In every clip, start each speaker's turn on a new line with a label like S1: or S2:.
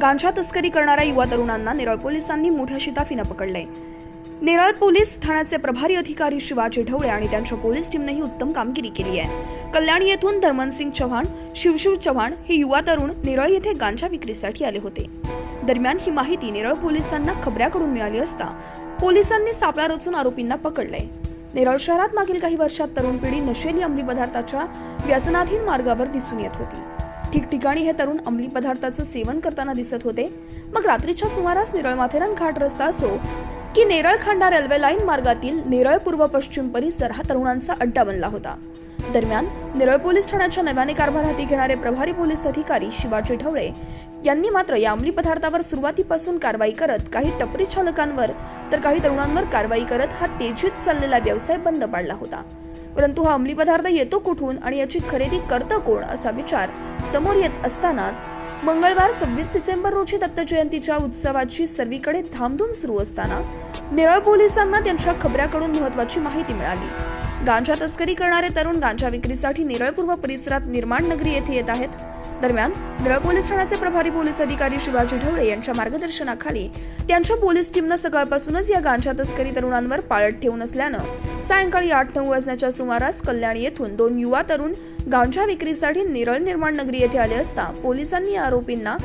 S1: गांजा तस्करी करणाऱ्या युवा तरुणांना नेरळ पोलिसांनी मोठ्या शिताफीनं पकडलंय. नेरळ पोलीस ठाण्याचे प्रभारी अधिकारी शिवाजी ढवळे आणि त्यांच्या पोलीस टीमनेही उत्तम कामगिरी केली आहे. कल्याणी येथून धर्मनसिंग चव्हाण शिवशिव चव्हाण हे युवा तरुण नेरळ येथे गांजा विक्रीसाठी आले होते. दरम्यान ही माहिती नेरळ पोलिसांना खबऱ्याकडून मिळाली असता पोलिसांनी सापळा रचून आरोपींना पकडलंय. नेरळ शहरात मागील काही वर्षात तरुण पिढी नशेली अंमली पदार्थाच्या व्यसनाधीन मार्गावर दिसून येत होती. ठिकठिकाणी हे तरुण अंमली पदार्थाचं सेवन करताना दिसत होते. मग रात्रीच्या सुमारास नेरळ माथेरान घाट रस्ता असो की नेरळ खांडा रेल्वे लाईन मार्गातील नेरळ पूर्व पश्चिम परिसर हा तरुणांचा अड्डा बनला होता. दरम्यान नेरळ पोलीस ठाण्याच्या नव्याने कारभार हाती घेणारे प्रभारी पोलीस अधिकारी शिवाजी ढवळे यांनी मात्र या अंमली पदार्थावर सुरुवातीपासून कारवाई करत काही टपरी चालकांवर तर काही तरुणांवर कारवाई करत हा तेजीत चाललेला व्यवसाय बंद पाडला होता. परंतु हा अंमली पदार्थ येतो कुठून आणि याची खरेदी करतं कोण असा विचार समोर येत असतानाच मंगळवार सव्वीस डिसेंबर रोजी दत्त जयंतीच्या उत्सवाची सर्वीकडे धामधूम सुरू असताना नेरळ पोलिसांना त्यांच्या खबऱ्याकडून महत्वाची माहिती मिळाली. गांजा तस्करी करणारे तरुण गांजा विक्रीसाठी निरळपूर्व परिसरात निर्माण नगरी येथे येत आहेत. दरम्यान निरळ पोलीस ठाण्याचे प्रभारी पोलीस अधिकारी शिवाजी ढवळे यांच्या मार्गदर्शनाखाली त्यांच्या पोलीस टीमनं सकाळपासूनच या गांजा तस्करी तरुणांवर पाळत ठेवून असल्यानं सायंकाळी आठ नऊ वाजण्याच्या सुमारास कल्याणी येथून दोन युवा तरुण गांजा विक्रीसाठी निरळ निर्माण नगरी येथे आले असता पोलिसांनी आरोपींना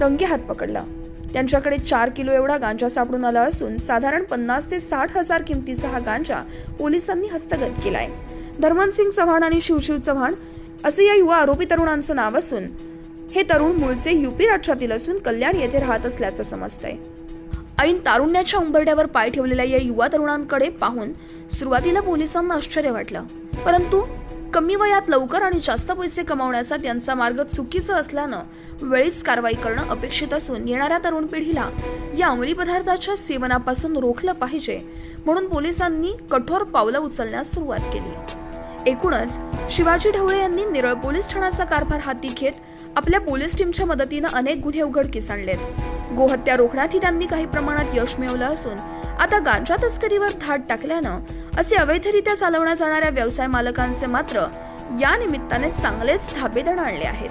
S1: रंगेहात पकडला. त्यांच्याकडे चार किलो एवढा गांजा सापडून आला असून साधारण पन्नास ते साठ हजार किमतीचा हा गांजा पोलिसांनी हस्तगत केलाय. धर्मनसिंग चव्हाण आणि शिवशिव चव्हाण असे या युवा आरोपी तरुणांचं नाव असून हे तरुण मूळचे युपी राज्यातील असून कल्याण येथे राहत असल्याचं समजतंय. ऐन तारुण्याच्या उंबरड्यावर पाय ठेवलेल्या या युवा तरुणांकडे पाहून सुरुवातीला पोलिसांना आश्चर्य वाटलं. परंतु कमी वयात लवकर आणि जास्त पैसे कमावण्याचा त्यांचा मार्ग चुकीचा असल्यानं वेळीच कारवाई करणं अपेक्षित असून येणाऱ्या तरुण पिढीला या अंमली पदार्थाच्या सेवनापासून रोखलं पाहिजे म्हणून पोलिसांनी कठोर पावलं उचलण्यास सुरुवात केली. एकूणच शिवाजी ढवळे यांनी निरळ पोलीस ठाण्याचा कारभार हाती घेत आपल्या पोलीस टीमच्या मदतीनं अनेक गुन्हे उघडकीस आणलेत. गोहत्या रोखण्यातही त्यांनी काही प्रमाणात यश मिळवलं असून आता गांजा तस्करीवर धाड टाकल्यानं असे अवैधरित्या चालवण्यात जाणाऱ्या व्यवसाय मालकांचे मात्र या निमित्ताने चांगलेच धाबेदण आणले आहेत.